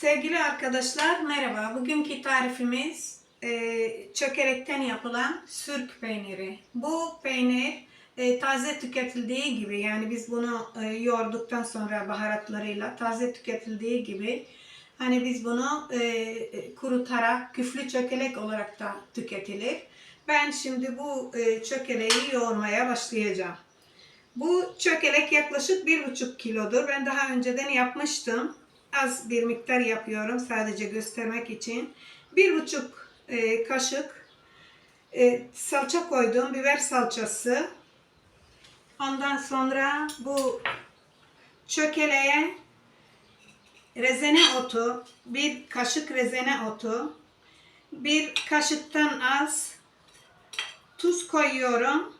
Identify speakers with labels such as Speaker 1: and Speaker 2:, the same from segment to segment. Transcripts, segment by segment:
Speaker 1: Sevgili arkadaşlar merhaba. Bugünkü tarifimiz e, çökerekten yapılan sürk peyniri. Bu peynir e, taze tüketildiği gibi yani biz bunu e, yoğurduktan sonra baharatlarıyla taze tüketildiği gibi hani biz bunu e, kurutarak küflü çökelek olarak da tüketilir. Ben şimdi bu e, çökeleği yoğurmaya başlayacağım. Bu çökelek yaklaşık bir buçuk kilodur. Ben daha önceden yapmıştım. Az bir miktar yapıyorum sadece göstermek için. Bir buçuk e, kaşık e, salça koydum. Biber salçası. Ondan sonra bu çökeleğe rezene otu, bir kaşık rezene otu, bir kaşıktan az tuz koyuyorum.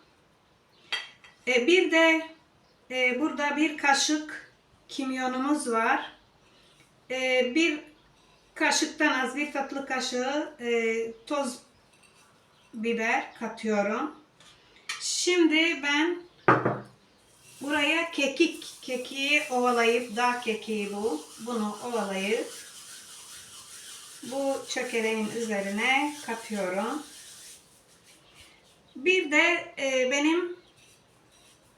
Speaker 1: E, bir de e, burada bir kaşık kimyonumuz var. E, bir kaşıktan az bir tatlı kaşığı e, toz biber katıyorum. Şimdi ben buraya kekik, kekiği ovalayıp, dağ kekiği bu. Bunu ovalayıp bu çökeleğin üzerine katıyorum. Bir de e, benim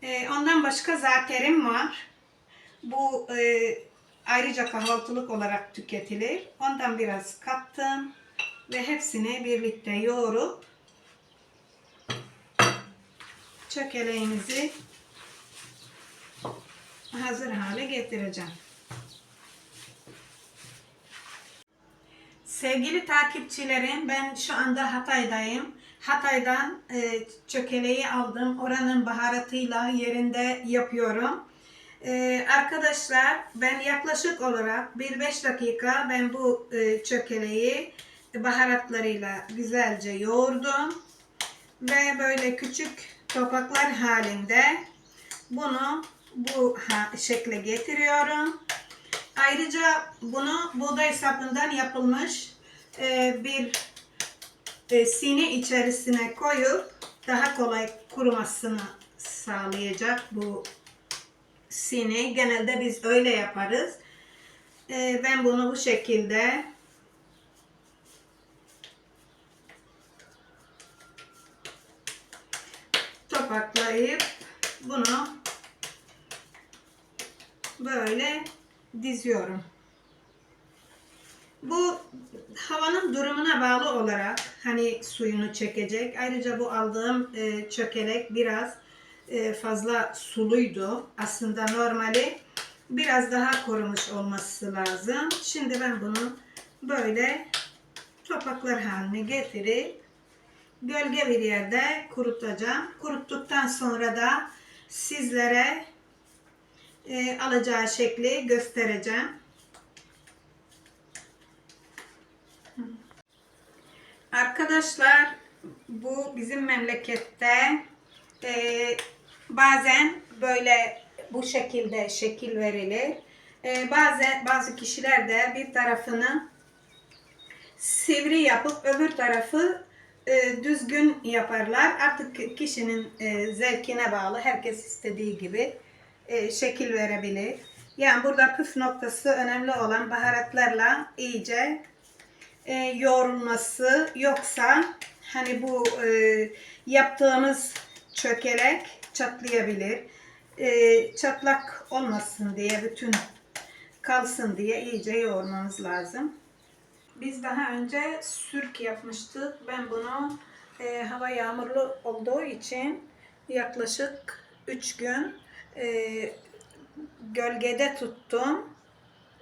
Speaker 1: e, ondan başka zaterim var. Bu e, ayrıca kahvaltılık olarak tüketilir. Ondan biraz kattım ve hepsini birlikte yoğurup çökeleğimizi hazır hale getireceğim. Sevgili takipçilerim ben şu anda Hatay'dayım. Hatay'dan e, çökeleği aldım. Oranın baharatıyla yerinde yapıyorum. E, arkadaşlar ben yaklaşık olarak 1-5 dakika ben bu e, çökeleği baharatlarıyla güzelce yoğurdum. Ve böyle küçük topaklar halinde bunu bu şekle getiriyorum. Ayrıca bunu buğday sapından yapılmış e, bir e, sine içerisine koyup daha kolay kurumasını sağlayacak bu sine. Genelde biz öyle yaparız. E, ben bunu bu şekilde topaklayıp bunu böyle diziyorum. Bu havanın durumuna bağlı olarak hani suyunu çekecek. Ayrıca bu aldığım e, çökelek biraz fazla suluydu. Aslında normali biraz daha korumuş olması lazım. Şimdi ben bunu böyle topaklar haline getirip gölge bir yerde kurutacağım. Kuruttuktan sonra da sizlere e, alacağı şekli göstereceğim. Arkadaşlar bu bizim memlekette e, bazen böyle bu şekilde şekil verilir. E, bazen bazı kişiler de bir tarafını sivri yapıp öbür tarafı e, düzgün yaparlar. Artık kişinin e, zevkine bağlı. Herkes istediği gibi e, şekil verebilir. Yani burada püf noktası önemli olan baharatlarla iyice e, yoğrulması yoksa hani bu e, yaptığımız çökelek çatlayabilir. E, çatlak olmasın diye bütün kalsın diye iyice yoğurmamız lazım. Biz daha önce sürk yapmıştık. Ben bunu e, hava yağmurlu olduğu için yaklaşık 3 gün e, gölgede tuttum.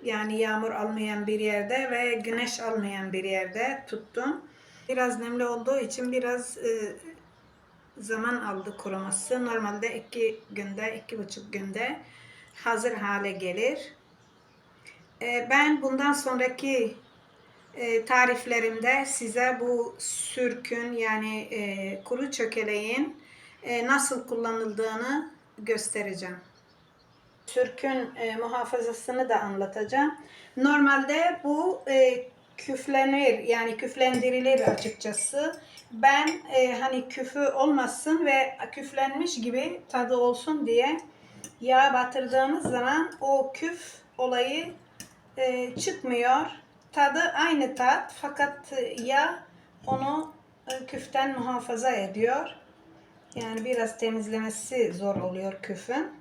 Speaker 1: Yani yağmur almayan bir yerde ve güneş almayan bir yerde tuttum. Biraz nemli olduğu için biraz e, zaman aldı kuruması. Normalde iki günde, iki buçuk günde hazır hale gelir. E, ben bundan sonraki e, tariflerimde size bu sürkün yani e, kuru çökeleğin nasıl kullanıldığını göstereceğim. Sürkün muhafazasını da anlatacağım. Normalde bu küflenir yani küflendirilir açıkçası. Ben e, hani küfü olmasın ve küflenmiş gibi tadı olsun diye yağ batırdığımız zaman o küf olayı e, çıkmıyor. Tadı aynı tat fakat yağ onu e, küften muhafaza ediyor. Yani biraz temizlemesi zor oluyor küfün.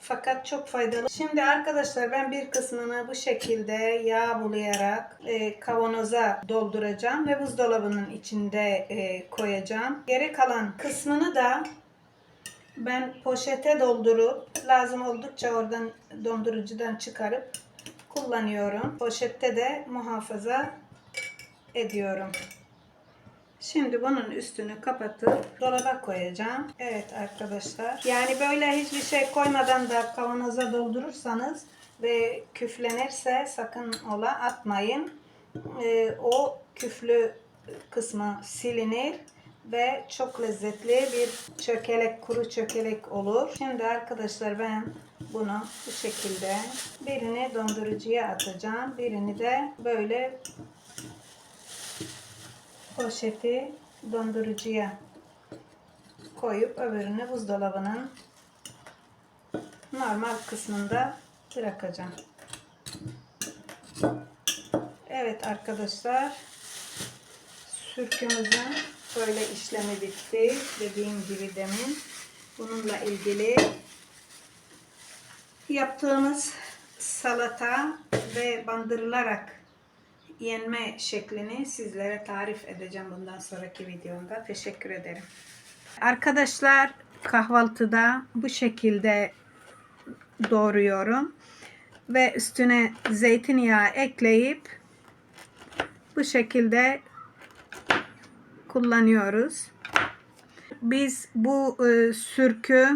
Speaker 1: Fakat çok faydalı. Şimdi arkadaşlar ben bir kısmını bu şekilde yağ bulayarak e, kavanoza dolduracağım ve buzdolabının içinde e, koyacağım. Geri kalan kısmını da ben poşete doldurup lazım oldukça oradan dondurucudan çıkarıp kullanıyorum. Poşette de muhafaza ediyorum. Şimdi bunun üstünü kapatıp dolaba koyacağım. Evet arkadaşlar. Yani böyle hiçbir şey koymadan da kavanoza doldurursanız ve küflenirse sakın ola atmayın. Ee, o küflü kısmı silinir ve çok lezzetli bir çökelek, kuru çökelek olur. Şimdi arkadaşlar ben bunu bu şekilde birini dondurucuya atacağım. Birini de böyle poşeti dondurucuya koyup öbürünü buzdolabının normal kısmında bırakacağım. Evet arkadaşlar sürkümüzün böyle işlemi bitti. Dediğim gibi demin bununla ilgili yaptığımız salata ve bandırılarak yenme şeklini sizlere tarif edeceğim bundan sonraki videomda. Teşekkür ederim. Arkadaşlar kahvaltıda bu şekilde doğruyorum ve üstüne zeytinyağı ekleyip bu şekilde kullanıyoruz. Biz bu e, sürkü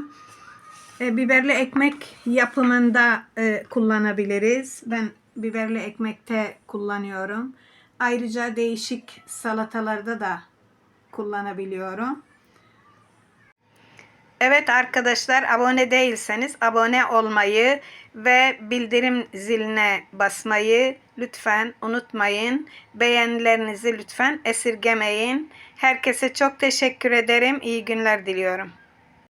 Speaker 1: e, biberli ekmek yapımında e, kullanabiliriz. Ben biberli ekmekte kullanıyorum. Ayrıca değişik salatalarda da kullanabiliyorum. Evet arkadaşlar abone değilseniz abone olmayı ve bildirim ziline basmayı lütfen unutmayın. Beğenilerinizi lütfen esirgemeyin. Herkese çok teşekkür ederim. İyi günler diliyorum.